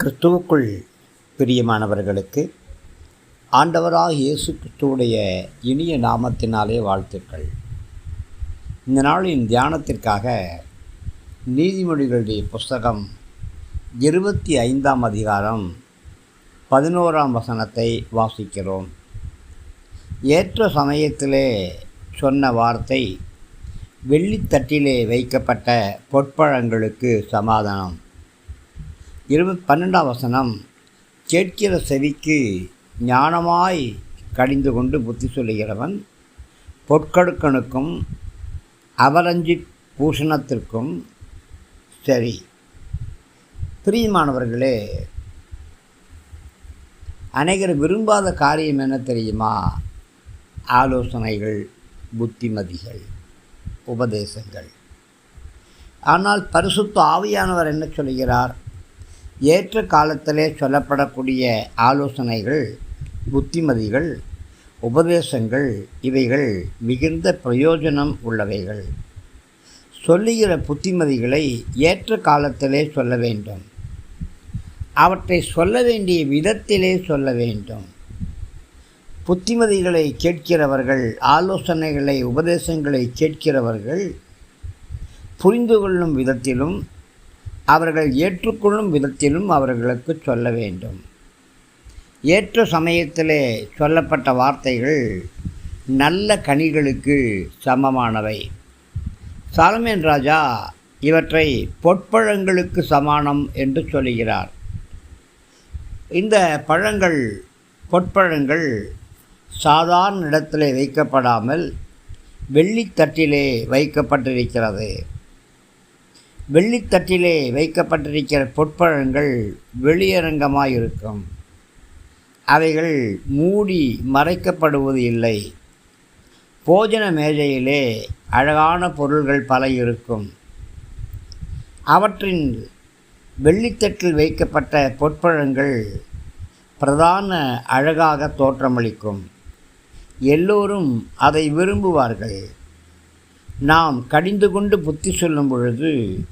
கிறிஸ்துவுக்குள் பிரியமானவர்களுக்கு ஆண்டவராக இயேசு கிறிஸ்துவுடைய இனிய நாமத்தினாலே வாழ்த்துக்கள். இந்த நாளின் தியானத்திற்காக நீதிமொழிகளுடைய புஸ்தகம் இருபத்தி ஐந்தாம் அதிகாரம் பதினோராம் வசனத்தை வாசிக்கிறோம். ஏற்ற சமயத்திலே சொன்ன வார்த்தை வெள்ளித்தட்டிலே வைக்கப்பட்ட பொற்பழங்களுக்கு சமாதானம். இருபத் பன்னெண்டாம் வசனம் கேட்கிற செவிக்கு ஞானமாய் கடிந்து கொண்டு புத்தி சொல்லுகிறவன் பொற்கடுக்கனுக்கும் அவரஞ்சி பூஷணத்திற்கும் சரி. பிரியமானவர்களே அநேகர் விரும்பாத காரியம் என்ன தெரியுமா? ஆலோசனைகள் புத்திமதிகள் உபதேசங்கள். ஆனால் பரிசுத்த ஆவியானவர் என்ன சொல்கிறார் ஏற்ற காலத்திலே சொல்லப்படக்கூடிய ஆலோசனைகள் புத்திமதிகள் உபதேசங்கள் இவைகள் மிகுந்த பிரயோஜனம் உள்ளவைகள். சொல்லுகிற புத்திமதிகளை ஏற்ற காலத்திலே சொல்ல வேண்டும். அவற்றை சொல்ல வேண்டிய விதத்திலே சொல்ல வேண்டும். புத்திமதிகளை கேட்கிறவர்கள் ஆலோசனைகளை உபதேசங்களை கேட்கிறவர்கள் புரிந்து கொள்ளும் விதத்திலும் அவர்கள் ஏற்றுக்கொள்ளும் விதத்திலும் அவர்களுக்கு சொல்ல வேண்டும். ஏற்ற சமயத்திலே சொல்லப்பட்ட வார்த்தைகள் நல்ல கனிகளுக்கு சமமானவை. சாலமேன் ராஜா இவற்றை பொற்பழங்களுக்கு சமானம் என்று சொல்லுகிறார். இந்த பழங்கள் பொற்பழங்கள் சாதாரண இடத்திலே வைக்கப்படாமல் வெள்ளித்தட்டிலே வைக்கப்பட்டிருக்கிறது. வெள்ளித்தட்டிலே வைக்கப்பட்டிருக்கிற பொற்பழங்கள் வெளியரங்கமாயிருக்கும். அவைகள் மூடி மறைக்கப்படுவது இல்லை. போஜன மேஜையிலே அழகான பொருள்கள் பல இருக்கும். அவற்றின் வெள்ளித்தட்டில் வைக்கப்பட்ட பொற்பழங்கள் பிரதான அழகாக தோற்றமளிக்கும். எல்லோரும் அதை விரும்புவார்கள். நாம் கடிந்து கொண்டு புத்தி சொல்லும் பொழுது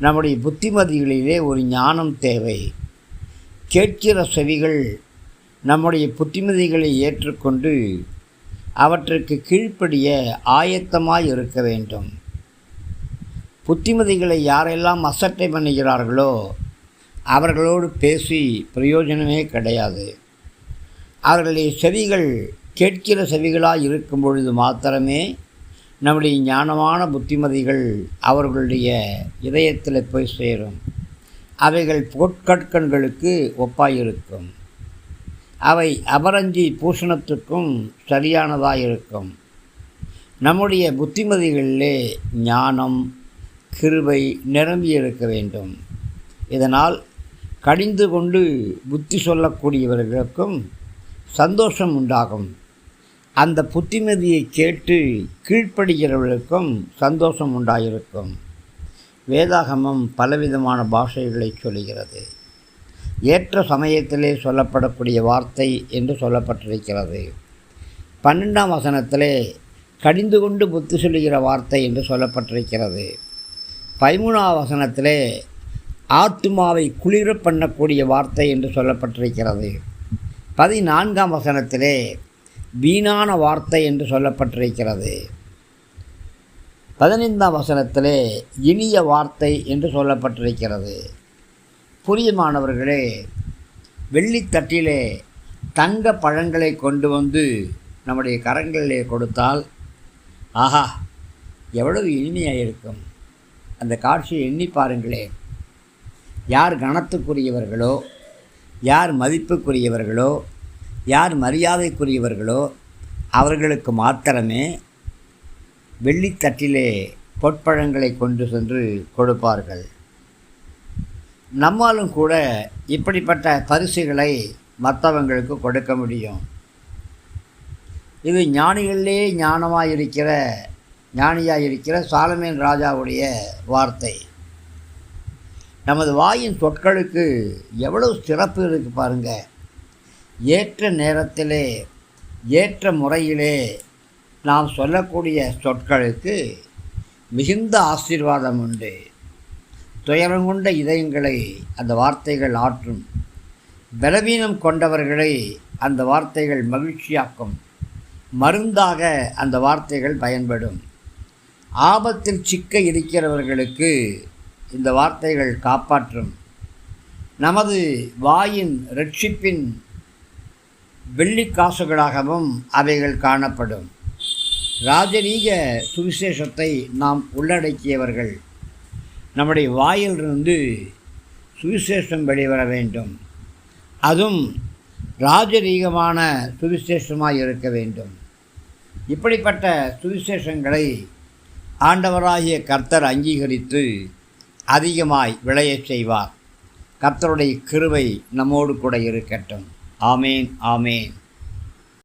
நம்முடைய புத்திமதிகளிலே ஒரு ஞானம் தேவை. கேட்கிற செவிகள் நம்முடைய புத்திமதிகளை ஏற்றுக்கொண்டு அவற்றுக்கு கீழ்ப்படிய ஆயத்தமாக இருக்க வேண்டும். புத்திமதிகளை யாரெல்லாம் அசட்டை பண்ணுகிறார்களோ அவர்களோடு பேசி பிரயோஜனமே கிடையாது. அவர்களுடைய செவிகள் கேட்கிற செவிகளாக இருக்கும் பொழுது மாத்திரமே நம்முடைய ஞானமான புத்திமதிகள் அவர்களுடைய இதயத்தில் போய் சேரும். அவைகள் பொற்கற்கண்களுக்கு ஒப்பாயிருக்கும். அவை அபரஞ்சி பூஷணத்துக்கும் சரியானதாக இருக்கும் நம்முடைய புத்திமதிகளிலே ஞானம் கிருபை நிரம்பி இருக்க வேண்டும். இதனால் கடிந்து கொண்டு புத்தி சொல்லக்கூடியவர்களுக்கும் சந்தோஷம் உண்டாகும். அந்த புத்திமதியை கேட்டு கீழ்ப்படுகிறவர்களுக்கும் சந்தோஷம் உண்டாயிருக்கும். வேதாகமம் பலவிதமான பாஷைகளை சொல்கிறது ஏற்ற சமயத்திலே சொல்லப்படக்கூடிய வார்த்தை என்று சொல்லப்பட்டிருக்கிறது. பன்னெண்டாம் வசனத்திலே கடிந்து கொண்டு புத்தி சொல்லுகிற வார்த்தை என்று சொல்லப்பட்டிருக்கிறது. பதிமூணாம் வசனத்திலே ஆத்துமாவை குளிர பண்ணக்கூடிய வார்த்தை என்று சொல்லப்பட்டிருக்கிறது. பதினான்காம் வசனத்திலே வீணான வார்த்தை என்று சொல்லப்பட்டிருக்கிறது. பதினைந்தாம் வசனத்திலே இனிய வார்த்தை என்று சொல்லப்பட்டிருக்கிறது. புரியமானவர்களே வெள்ளித்தட்டிலே தங்க பழங்களை கொண்டு வந்து நம்முடைய கரங்களிலே கொடுத்தால் ஆஹா எவ்வளவு இனிமையாக இருக்கும் அந்த காட்சியை எண்ணி பாருங்களேன். யார் கணத்துக்குரியவர்களோ யார் மதிப்புக்குரியவர்களோ யார் மரியாதைக்குரியவர்களோ அவர்களுக்கு மாத்திரமே வெள்ளித்தட்டிலே பொற்பழங்களை கொண்டு சென்று கொடுப்பார்கள். நம்மாலும் கூட இப்படிப்பட்ட பரிசுகளை மற்றவங்களுக்கு கொடுக்க முடியும். இது ஞானிகளிலே ஞானமாக இருக்கிற ஞானியாக இருக்கிற சாலமேன் ராஜாவுடைய வார்த்தை. நமது வாயின் சொற்களுக்கு எவ்வளவு சிறப்பு இருக்குது பாருங்கள் ஏற்ற நேரத்திலே ஏற்ற முறையிலே நாம் சொல்லக்கூடிய சொற்களுக்கு மிகுந்த ஆசீர்வாதம் உண்டு. துயரங்கொண்ட இதயங்களை அந்த வார்த்தைகள் ஆற்றும். பலவீனம் கொண்டவர்களை அந்த வார்த்தைகள் மகிழ்ச்சியாக்கும். மருந்தாக அந்த வார்த்தைகள் பயன்படும். ஆபத்தில் சிக்க இருக்கிறவர்களுக்கு இந்த வார்த்தைகள் காப்பாற்றும். நமது வாயின் ரட்சிப்பின் வெள்ளிக்காசுகளாகவும் அவைகள் காணப்படும். ராஜரீக சுவிசேஷத்தை நாம் உள்ளடக்கியவர்கள். நம்முடைய வாயிலிருந்து சுவிசேஷம் வெளிவர வேண்டும். அதுவும் ராஜரீகமான சுவிசேஷமாக இருக்க வேண்டும். இப்படிப்பட்ட சுவிசேஷங்களை ஆண்டவராகிய கர்த்தர் அங்கீகரித்து அதிகமாய் விளையச் செய்வார். கர்த்தருடைய கிருவை நம்மோடு கூட இருக்கட்டும். ஆமேன் ஆமேன்.